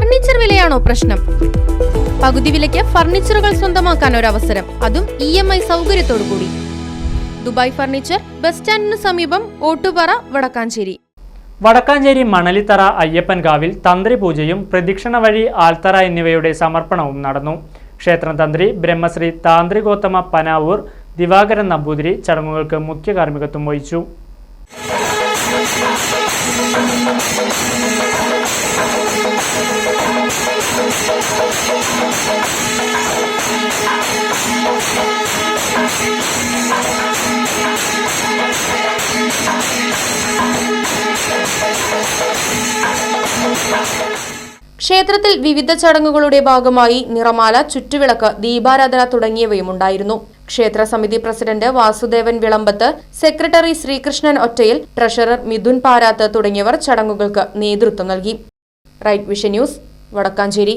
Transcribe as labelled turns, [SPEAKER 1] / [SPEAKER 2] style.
[SPEAKER 1] Furniture വിലയാണോ പ്രശ്നം? പകുതി വിലയ്ക്ക് ഫർണിച്ചറുകൾ സ്വന്തമാക്കാൻ ഒരു അവസരം അതും ഇ എം ഐ സൗകര്യത്തോടു കൂടി ദുബായ് ഫർണിച്ചർ ബസ് സ്റ്റാൻഡിന് സമീപം ഓട്ടുപാറ വടക്കാഞ്ചേരി.
[SPEAKER 2] വടക്കാഞ്ചേരി മണലിത്തറ അയ്യപ്പൻകാവിൽ തന്ത്രി പൂജയും പ്രദക്ഷിണ വഴി ആൽത്തറ എന്നിവയുടെ സമർപ്പണവും നടന്നു. ക്ഷേത്രം തന്ത്രി ബ്രഹ്മശ്രീ താന്ത്രികോത്തമ പനാവൂർ ദിവാകരൻ നമ്പൂതിരി ചടങ്ങുകൾക്ക് മുഖ്യ കാർമ്മികത്വം വഹിച്ചു.
[SPEAKER 1] ക്ഷേത്രത്തിൽ വിവിധ ചടങ്ങുകളുടെ ഭാഗമായി നിറമാല ചുറ്റുവിളക്ക് ദീപാരാധന തുടങ്ങിയവയും ഉണ്ടായിരുന്നു. ക്ഷേത്ര സമിതി president Vasudevan Vilambath secretary Sreekrishnan Ottayil treasurer Midhun Parath തുടങ്ങിയവർ ചടങ്ങുകൾക്ക് നേതൃത്വം നൽകി. Right vision news Vadakkanchery.